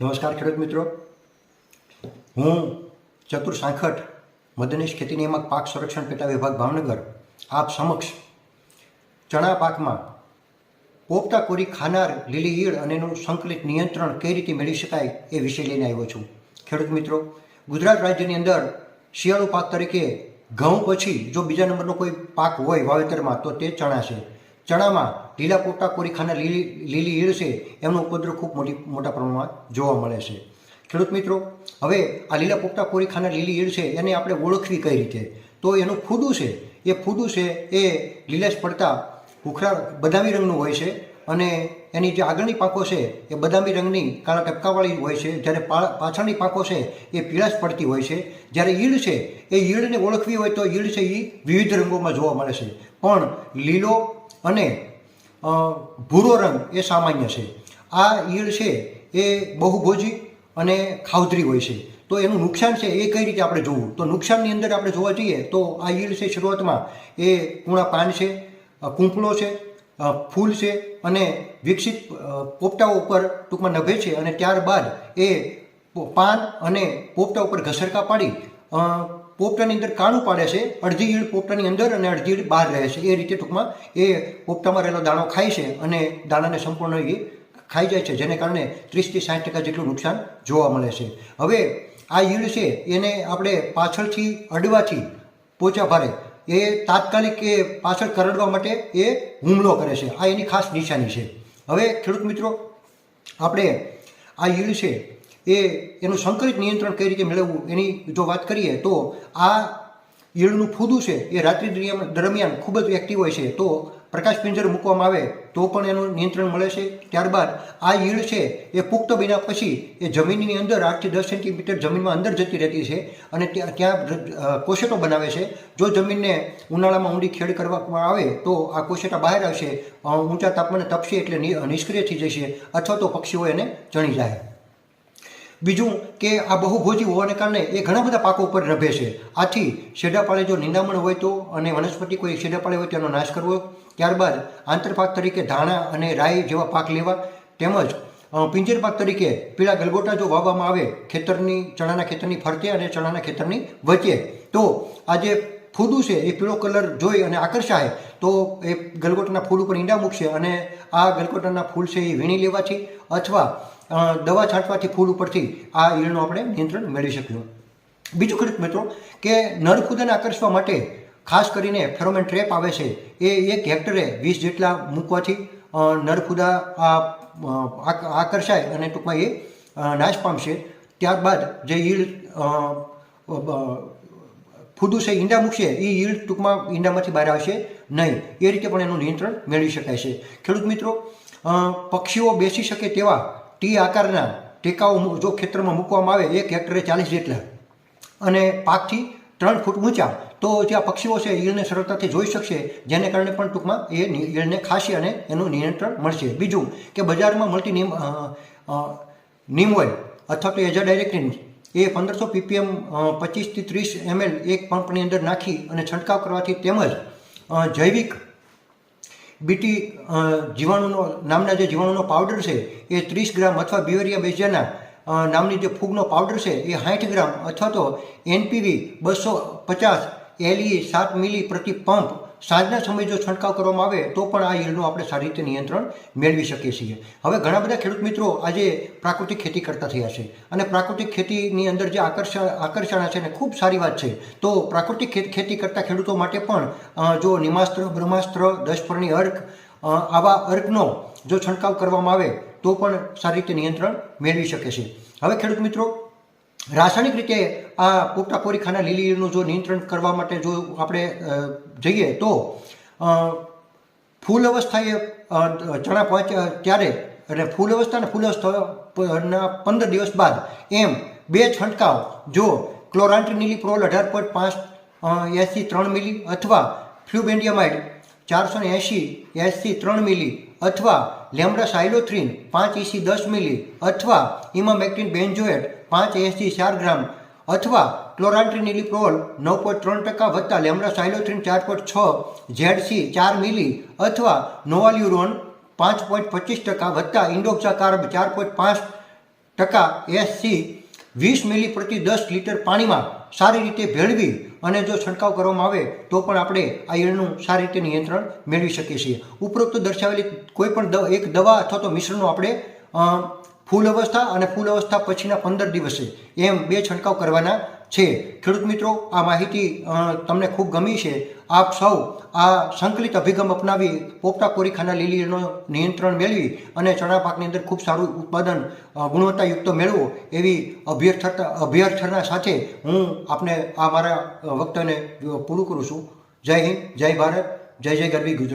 નમસ્કાર ખેડૂત મિત્રો. હું ચતુર સાંખટ મદનીશ ખેતી નિયામક પાક સંરક્ષણ પેટા વિભાગ ભાવનગર આપ સમક્ષ ચણા પાકમાં પોપટા કોરી ખાનાર લીલી ઈળ અને એનું સંકલિત નિયંત્રણ કઈ રીતે મેળવી શકાય એ વિષય લઈને આવ્યો છું. ખેડૂત મિત્રો, ગુજરાત રાજ્યની અંદર શિયાળુ પાક તરીકે ઘઉં પછી જો બીજા નંબરનો કોઈ પાક હોય વાવેતરમાં તો તે ચણા છે. ચણામાં લીલા પોપટા કોરી ખાનાર લીલી લીલી ઈળ છે, એમનો ઉપદ્રવ ખૂબ મોટી, મોટા પ્રમાણમાં જોવા મળે છે. ખેડૂત મિત્રો, હવે આ લીલા પોપટા કોરી ખાનાર લીલી ઈળ છે, એને આપણે ઓળખવી કઈ રીતે? તો એનું ફૂદું છે, એ ફૂદું છે, એ લીલાશ પડતા ભૂખરા બદામી રંગનું હોય છે અને એની જે આગળની પાંખો છે, એ બદામી રંગની કાળા ટપકાવાળી હોય છે. જ્યારે પાછળની પાંખો છે, એ પીળાશ પડતી હોય છે. જ્યારે ઈળ છે, એ ઈળને ઓળખવી હોય તો ઈળ છે એ વિવિધ રંગોમાં જોવા મળે છે. પણ લીલો અને ભૂરો રંગ એ સામાન્ય છે. આ ઈળ છે એ બહુભોજી અને ખાવધરી હોય છે. તો એનું નુકસાન છે એ કઈ રીતે આપણે જોવું? તો નુકસાનની અંદર આપણે જોવા જઈએ તો આ ઈળ છે શરૂઆતમાં એ કૂણા પાન છે કૂંપળો છે ફૂલ છે અને વિકસિત પોપટાઓ ઉપર ટૂંકમાં નભે છે અને ત્યારબાદ એ પાન અને પોપટા ઉપર ઘસરકા પાડી પોપટાની અંદર કાણું પાડે છે, અડધી ઈળ પોપટાની અંદર અને અડધી ઈળ બહાર રહે છે. એ રીતે ટૂંકમાં એ પોપટામાં રહેલો દાણો ખાય છે અને દાણાને સંપૂર્ણ એ ખાઈ જાય છે, જેને કારણે ત્રીસથી સાઠ ટકા જેટલું નુકસાન જોવા મળે છે. હવે આ ઈળ છે, એને આપણે પાછળથી અડવાથી પોચા ભારે એ તાત્કાલિક એ પાછળ કરડવા માટે એ હુમલો કરે છે. આ એની ખાસ નિશાની છે. હવે ખેડૂત મિત્રો, આપણે આ ઈળ છે એ એનું સંકલિત નિયંત્રણ કઈ રીતે મેળવવું એની જો વાત કરીએ તો આ ઈળનું ફૂદું છે, એ રાત્રિ દરમિયાન ખૂબ જ એક્ટિવ હોય છે. તો પ્રકાશ પિંજર મૂકવામાં આવે તો પણ એનું નિયંત્રણ મળે છે. ત્યારબાદ આ ઈળ છે, એ પુખ્ત બન્યા પછી એ જમીનની અંદર આઠથી દસ સેન્ટીમીટર જમીનમાં અંદર જતી રહેતી છે અને ત્યાં ત્યાં કોશેટો બનાવે છે. જો જમીનને ઉનાળામાં ઊંડી ખેડ કરવામાં આવે તો આ કોશેટા બહાર આવશે ઊંચા તાપમાને તપશે એટલે નિષ્ક્રિય થઈ જશે અથવા તો પક્ષીઓ એને ચણી જાય. બીજું કે આ બહુભોજી હોવાને કારણે એ ઘણા બધા પાકો ઉપર રભે છે. આથી શેડાપાળે જો નિંદામણ હોય તો અને વનસ્પતિ કોઈ શેડાપાળે હોય તેનો નાશ કરવો. ત્યારબાદ આંતરપાક તરીકે ધાણા અને રાઈ જેવા પાક લેવા. તેમજ પિંજર પાક તરીકે પીળા ગલગોટા જો વાવવામાં આવે, ખેતરની, ચણાના ખેતરની ફરતે અને ચણાના ખેતરની વચ્ચે. તો આ જે ફૂદું છે એ પીળો કલર જોઈ અને આકર્ષાય, તો એ ગલગોટાના ફૂલ ઉપર ઈંડા મૂકશે અને આ ગલગોટાના ફૂલ છે એ વીણી લેવાથી. અથવા દવા છાંટવાથી ફૂલ ઉપરથી આ ઈલનું આપણે નિયંત્રણ મેળવી શકીશું બીજું ખેડૂત મિત્રો કે નરખુદાને આકર્ષવા માટે ખાસ કરીને ફેરોમેન ટ્રેપ આવે છે એ એક હેક્ટરે વીસ જેટલા મૂકવાથી નરખુદા આકર્ષાય અને ટૂંકમાં એ નાશ પામશે. ત્યારબાદ જે અ, ફૂદું છે ઈંડા મૂકશે એ ઈળ ટૂંકમાં ઈંડામાંથી બહાર આવશે નહીં. એ રીતે પણ એનું નિયંત્રણ મેળવી શકાય છે. ખેડૂત મિત્રો પક્ષીઓ બેસી શકે તેવા ટી આકારના ટેકાઓ જો ખેતરમાં મૂકવામાં આવે, એક હેક્ટરે ચાલીસ જેટલા. અને પાકથી ત્રણ ફૂટ ઊંચા. તો જ્યાં પક્ષીઓ છે ઈળને સરળતાથી જોઈ શકશે. જેને કારણે પણ ટૂંકમાં એ ઈળને ખાશે અને એનું નિયંત્રણ મળશે. બીજું કે બજારમાં મળતી નીમ નીમ ઓઇલ અથવા તો એજા ડાયરેક્ટિન એ પંદરસો પીપીએમ પચીસથી ત્રીસ એમએલ એક પંપની અંદર નાખી અને છંટકાવ કરવાથી તેમજ જૈવિક બીટી જીવાણુનો, નામના જે જીવાણુનો પાવડર છે, એ ત્રીસ ગ્રામ અથવા બિવેરિયા બેજાના નામની જે ફૂગનો પાવડર છે, એ સાઠ ગ્રામ અથવા તો એનપીવી બસો પચાસ એલઈ સાત મિલી પ્રતિ પંપ સાંજના સમયે જો છંટકાવ કરવામાં આવે, તો પણ આ ઈળનું આપણે સારી રીતે નિયંત્રણ મેળવી શકીએ છીએ. હવે ઘણા બધા ખેડૂત મિત્રો આજે પ્રાકૃતિક ખેતી કરતા થયા છે અને પ્રાકૃતિક ખેતીની અંદર જે આકર્ષણ આકર્ષણ છે ને ખૂબ સારી વાત છે. તો પ્રાકૃતિક ખેતી કરતા ખેડૂતો માટે પણ જો નિમાસ્ત્ર, બ્રહ્માસ્ત્ર દશપર્ણી અર્ક આવા અર્કનો જો છંટકાવ કરવામાં આવે, તો પણ સારી રીતે નિયંત્રણ મેળવી શકે છે. હવે ખેડૂત મિત્રો રાસાયણિક રીતે આ પોપટા પોરીખાના લીલીનું જો નિયંત્રણ કરવા માટે જો આપણે જઈએ તો ફૂલ અવસ્થાએ ચણા પહોંચ્યા ત્યારે અને ફૂલ અવસ્થા અને ફૂલ અવસ્થાના પંદર દિવસ બાદ એમ બે છંટકાવ જો ક્લોરાન્ટ્રિનિલી પ્રોલ અઢાર પોઈન્ટ પાંચ એસી ત્રણ મિલી અથવા ફ્લુબેન્ડિયામાઇડ ચારસો એંશી એસી ત્રણ મિલી અથવા લેમ્બ્રા સાયલોથ્રીન પાંચ એસી દસ મિલી અથવા ઇમામેક્ટિન બેન્જોએટ પાંચ એસી ચાર ગ્રામ અથવા ક્લોરાન્ટ્રિનિલિપ્રોલ નવ પોઈન્ટ ત્રણ ટકા વત્તા લેમ્બ્રા સાયલોથ્રીન ચાર પોઈન્ટ છ, ઝેડસી ચાર મિલી અથવા નોવાલ્યુરોન પાંચ પોઈન્ટ પચીસ ટકા વત્તા ઇન્ડોક્સા કાર્બ ચાર પોઈન્ટ પાંચ ટકા એસસી વીસ મિલી પ્રતિ દસ લીટર પાણીમાં સારી રીતે ભેળવી અને જો છંટકાવ કરવામાં આવે, તો પણ આપણે આ ઈયળનું સારી રીતે નિયંત્રણ મેળવી શકીએ છીએ. ઉપરોક્ત દર્શાવેલી કોઈ પણ એક દવા અથવા તો મિશ્રણનો આપણે ફૂલ અવસ્થા અને ફૂલ અવસ્થા પછીના પંદર દિવસે એમ બે છંટકાવ કરવાના છે. ખેડૂત મિત્રો, આ માહિતી તમને ખૂબ ગમી છે. આપ સૌ આ સંકલિત અભિગમ અપનાવી પોપટા કોરીખાના લીલીનો નિયંત્રણ મેળવી અને ચણા પાકની અંદર ખૂબ સારું ઉત્પાદન ગુણવત્તાયુક્ત મેળવો એવી અભ્યર્થતા અભ્યર્થના સાથે હું આપને આ મારા વક્તને પૂરું કરું છું. જય હિન્દ, જય ભારત, જય જય ગરવી ગુજરાત.